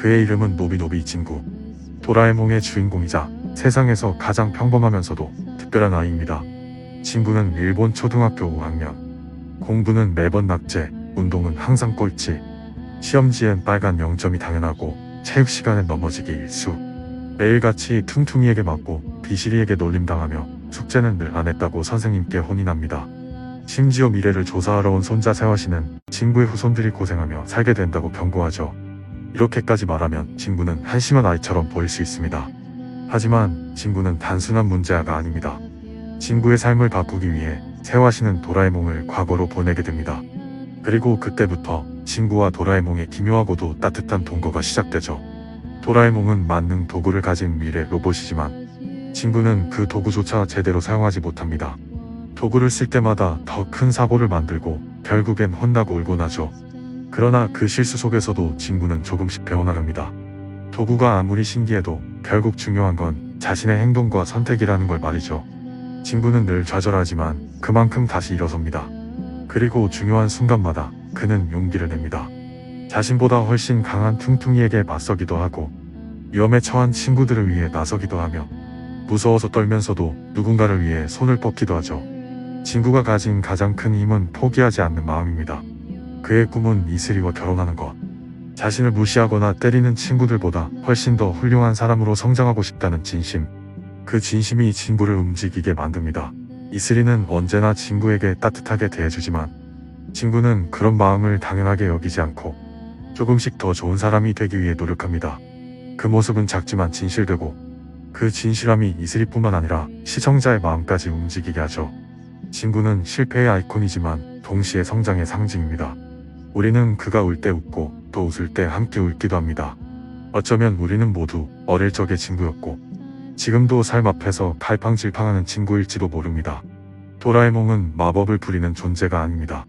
그의 이름은 노비노비 친구. 도라에몽의 주인공이자 세상에서 가장 평범하면서도 특별한 아이입니다. 친구는 일본 초등학교 5학년. 공부는 매번 낙제, 운동은 항상 꼴찌. 시험지엔 빨간 0점이 당연하고 체육 시간엔 넘어지기 일수. 매일같이 퉁퉁이에게 맞고 비실이에게 놀림당하며 숙제는 늘 안 했다고 선생님께 혼인합니다. 심지어 미래를 조사하러 온 손자 세화 씨는 친구의 후손들이 고생하며 살게 된다고 경고하죠. 이렇게까지 말하면 친구는 한심한 아이처럼 보일 수 있습니다. 하지만 친구는 단순한 문제아가 아닙니다. 친구의 삶을 바꾸기 위해 세화 씨는 도라에몽을 과거로 보내게 됩니다. 그리고 그때부터 친구와 도라에몽의 기묘하고도 따뜻한 동거가 시작되죠. 도라에몽은 만능 도구를 가진 미래 로봇이지만 친구는 그 도구조차 제대로 사용하지 못합니다. 도구를 쓸 때마다 더 큰 사고를 만들고 결국엔 혼나고 울고 나죠. 그러나 그 실수 속에서도 친구는 조금씩 배워나갑니다. 도구가 아무리 신기해도 결국 중요한 건 자신의 행동과 선택이라는 걸 말이죠. 친구는 늘 좌절하지만 그만큼 다시 일어섭니다. 그리고 중요한 순간마다 그는 용기를 냅니다. 자신보다 훨씬 강한 퉁퉁이에게 맞서기도 하고 위험에 처한 친구들을 위해 나서기도 하며 무서워서 떨면서도 누군가를 위해 손을 뻗기도 하죠. 친구가 가진 가장 큰 힘은 포기하지 않는 마음입니다. 그의 꿈은 이슬이와 결혼하는 것. 자신을 무시하거나 때리는 친구들보다 훨씬 더 훌륭한 사람으로 성장하고 싶다는 진심. 그 진심이 친구를 움직이게 만듭니다. 이슬이는 언제나 친구에게 따뜻하게 대해주지만 친구는 그런 마음을 당연하게 여기지 않고 조금씩 더 좋은 사람이 되기 위해 노력합니다. 그 모습은 작지만 진실되고 그 진실함이 이슬이뿐만 아니라 시청자의 마음까지 움직이게 하죠. 친구는 실패의 아이콘이지만 동시에 성장의 상징입니다. 우리는 그가 울 때 웃고 또 웃을 때 함께 울기도 합니다. 어쩌면 우리는 모두 어릴 적의 친구였고 지금도 삶 앞에서 갈팡질팡하는 친구일지도 모릅니다. 도라에몽은 마법을 부리는 존재가 아닙니다.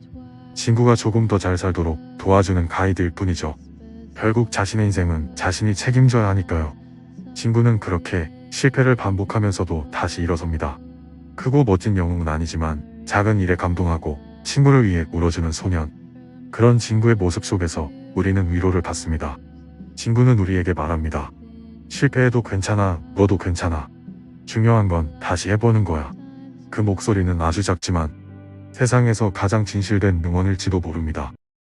친구가 조금 더 잘 살도록 도와주는 가이드일 뿐이죠. 결국 자신의 인생은 자신이 책임져야 하니까요. 친구는 그렇게 실패를 반복하면서도 다시 일어섭니다. 크고 멋진 영웅은 아니지만 작은 일에 감동하고 친구를 위해 울어주는 소년. 그런 친구의 모습 속에서 우리는 위로를 받습니다. 친구는 우리에게 말합니다. 실패해도 괜찮아, 너도 괜찮아. 중요한 건 다시 해보는 거야. 그 목소리는 아주 작지만 세상에서 가장 진실된 응원일지도 모릅니다.